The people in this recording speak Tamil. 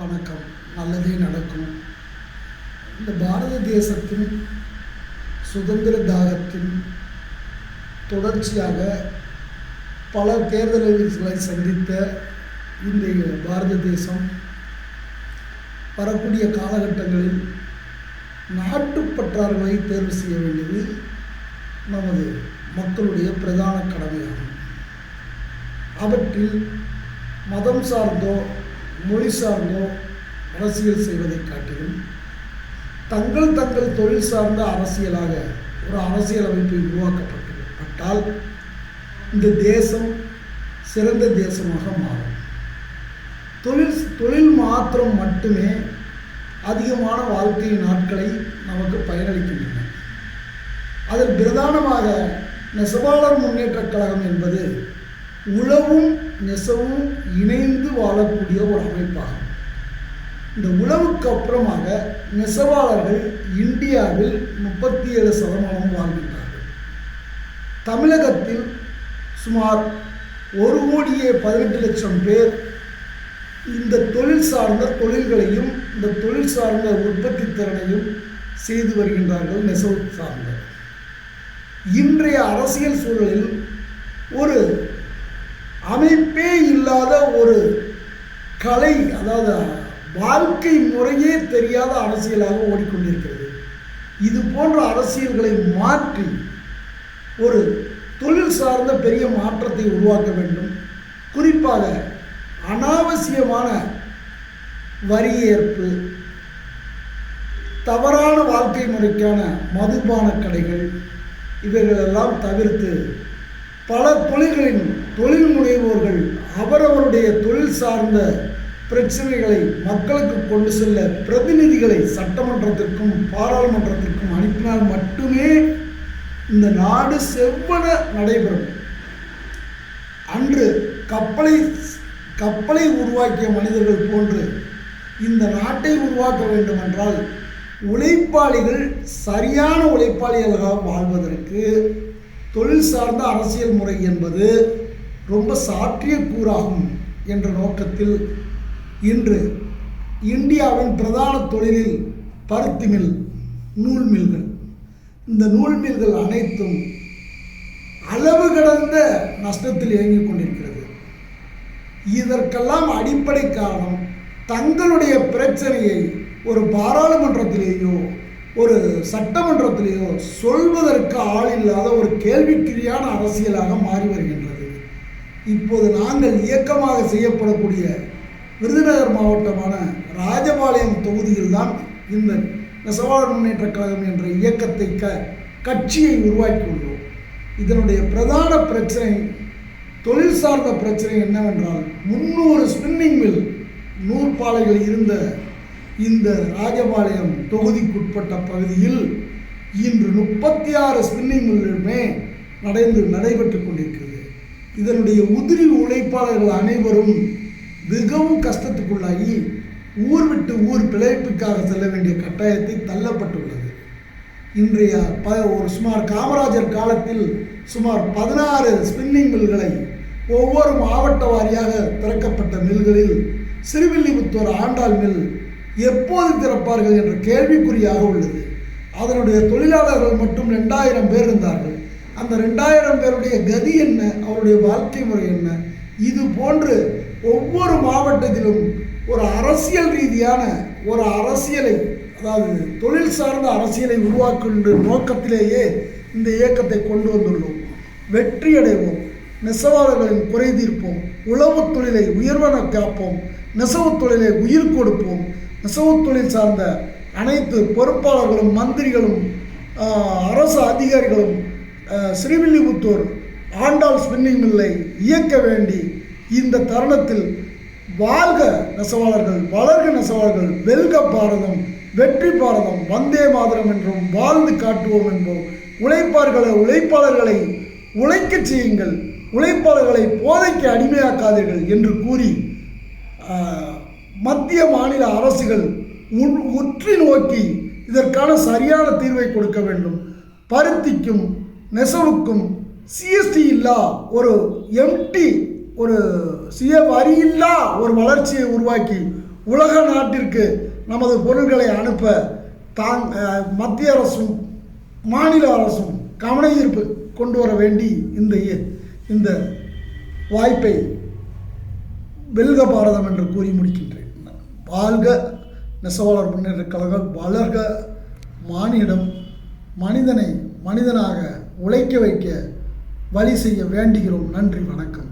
வணக்கம். நல்லதே நடக்கும். இந்த பாரத தேசத்தின் சுதந்திர தாகத்தின் தொடர்ச்சியாக பல தேர்தல்களை சந்தித்த இந்த பாரத தேசம் வரக்கூடிய காலகட்டங்களில் நாட்டுப்பற்றார்களை தேர்வு செய்ய வேண்டியது நமது மக்களுடைய பிரதான கடமையாகும். அவற்றில் மதம் சார்ந்தோ மொழி சார்ந்தோ அரசியல் செய்வதைக் காட்டிலும் தங்கள் தங்கள் தொழில் சார்ந்த அரசியலாக ஒரு அரசியல் அமைப்பு உருவாக்கப்பட்டால் இந்த தேசம் சிறந்த தேசமாக மாறும். தொழில் தொழில் மாத்திரம் மட்டுமே அதிகமான வாழ்க்கை நாட்களை நமக்கு பயனளிக்கின்றன. அதில் பிரதானமாக நெசவாளர் முன்னேற்றக் கழகம் என்பது உழவும் நெசவும் இணைந்து வாழக்கூடிய ஒரு அமைப்பாகும். இந்த உழவுக்கு அப்புறமாக நெசவாளர்கள் இந்தியாவில் முப்பத்தி ஏழு சதமானம் வாழ்கின்றார்கள். தமிழகத்தில் சுமார் ஒரு கோடியே பதினெட்டு லட்சம் பேர் இந்த தொழில் சார்ந்த தொழில்களையும் இந்த தொழில் சார்ந்த உற்பத்தி திறனையும் செய்து வருகின்றார்கள் நெசவு சார்ந்த இன்றைய அரசியல் சூழலில் ஒரு அமைப்பே இல்லாத ஒரு கலை அதாவது வாழ்க்கை முறையே தெரியாத அரசியலாக ஓடிக்கொண்டிருக்கிறது. இது போன்ற அரசியல்களை மாற்றி ஒரு தொழில் சார்ந்த பெரிய மாற்றத்தை உருவாக்க வேண்டும். குறிப்பாக அனாவசியமான வரி ஏற்பு தவறான வாழ்க்கை முறைக்கான மதுபான கடைகள் இவைகளெல்லாம் தவிர்த்து பல தொழில்களின் தொழில் முனைவோர்கள் அவரவருடைய தொழில் சார்ந்த பிரச்சனைகளை மக்களுக்கு கொண்டு செல்ல பிரதிநிதிகளை சட்டமன்றத்திற்கும் பாராளுமன்றத்திற்கும் அனுப்பினால் மட்டுமே இந்த நாடு செவ்வன நடைபெறும். அன்று கப்பலை கப்பலை உருவாக்கிய மனிதர்கள் போன்று இந்த நாட்டை உருவாக்க வேண்டுமென்றால் உழைப்பாளிகள் சரியான உழைப்பாளிகளாக வாழ்வதற்கு தொழில் சார்ந்த அரசியல் முறை என்பது ரொம்ப சாற்றியக்கூறாகும் என்ற நோக்கத்தில் இன்று இந்தியாவின் பிரதான தொழிலில் பருத்தி மில் நூல் மில்கள். இந்த நூல் மில்கள் அனைத்தும் அளவு கடந்த நஷ்டத்தில் இயங்கிக் கொண்டிருக்கிறது. இதற்கெல்லாம் அடிப்படை காரணம் தங்களுடைய பிரச்சனையை ஒரு பாராளுமன்றத்திலேயோ ஒரு சட்டமன்றத்திலேயோ சொல்வதற்கு ஆள் இல்லாத ஒரு கேள்விக்குறியான அரசியலாக மாறி வருகின்றது. இப்போது நாங்கள் இயக்கமாக செய்யப்படக்கூடிய விருதுநகர் மாவட்டமான ராஜபாளையம் தொகுதியில்தான் இந்த நெசவாளர் முன்னேற்ற கழகம் என்ற இயக்கத்தை க கட்சியை உருவாக்கியுள்ளோம் இதனுடைய பிரதான பிரச்சனை தொழில் சார்ந்த பிரச்சனை என்னவென்றால் முந்நூறு ஸ்பின்னிங் மில் நூற்பாலைகள் இருந்த இந்த ராஜபாளையம் தொகுதிக்குட்பட்ட பகுதியில் இன்று முப்பத்தி ஆறு ஸ்பின்னிங் மில்லுமே நடந்து நடைபெற்று கொண்டிருக்கிறது. இதனுடைய உதிரி உழைப்பாளர்கள் அனைவரும் மிகவும் கஷ்டத்துக்குள்ளாகி ஊர் விட்டு ஊர் பிழைப்புக்காக செல்ல வேண்டிய கட்டாயத்தை தள்ளப்பட்டுள்ளது. இன்றைய ப ஒரு சுமார் காமராஜர் காலத்தில் சுமார் பதினாறு ஸ்பின்னிங் மில்களை ஒவ்வொரு மாவட்ட வாரியாக திறக்கப்பட்ட மில்களில் சிறுவில்லிபுத்தூர் ஆண்டாள் மில் எப்போது திறப்பார்கள் என்ற கேள்விக்குறியாக உள்ளது. அதனுடைய தொழிலாளர்கள் மட்டும் ரெண்டாயிரம் பேர் இருந்தார்கள். அந்த ரெண்டாயிரம் பேருடைய கதி என்ன? அவருடைய வாழ்க்கை முறை என்ன? இது போன்று ஒவ்வொரு மாவட்டத்திலும் ஒரு அரசியல் ரீதியான ஒரு அரசியலை அதாவது தொழில் சார்ந்த அரசியலை உருவாக்குகின்ற நோக்கத்திலேயே இந்த இயக்கத்தை கொண்டு வந்துள்ளோம். வெற்றி அடைவோம். நெசவாளர்களின் குறை தீர்ப்போம். உழவுத் தொழிலை உயர்வன காப்போம். நெசவுத் தொழிலை உயிர் கொடுப்போம். நெசவுத் தொழில் சார்ந்த அனைத்து பொறுப்பாளர்களும் மந்திரிகளும் அரசு அதிகாரிகளும் ஸ்ரீவில்லிபுத்தூர் ஆண்டாள் ஸ்பின்னிங் மில்லை இயக்க வேண்டி இந்த தருணத்தில் வாழ்க நெசவாளர்கள் வளர்க நெசவாளர்கள் வெல்க பாரதம் வெற்றி பாரதம் வந்தே மாதரம் என்றும் வாழ்ந்து காட்டுவோம் என்போம். உழைப்பார்களை உழைப்பாளர்களை உழைக்கச் செய்யுங்கள். உழைப்பாளர்களை போதைக்கு அடிமையாக்காதீர்கள் என்று கூறி மத்திய மாநில அரசுகள் உன் உற்று நோக்கி இதற்கான சரியான தீர்வை கொடுக்க வேண்டும். பருத்திக்கும் நெசவுக்கும் சிஎஸ்டி இல்லா ஒரு எம்டி ஒரு சுய வரியில்லா ஒரு வளர்ச்சியை உருவாக்கி உலக நாட்டிற்கு நமது பொருட்களை அனுப்ப தாங் மத்திய அரசும் மாநில அரசும் கவன ஈர்ப்பு கொண்டு வர வேண்டி இந்த இந்த வாய்ப்பை வெல்க பாரதம் என்று கூறி முடிக்கின்றேன். வாழ்க நெசவாளர் முன்னேற்ற கழகம் வளர்க மானிடம் மனிதனை மனிதனாக உழைக்க வைக்க வழி செய்ய வேண்டுகிறோம். நன்றி வணக்கம்.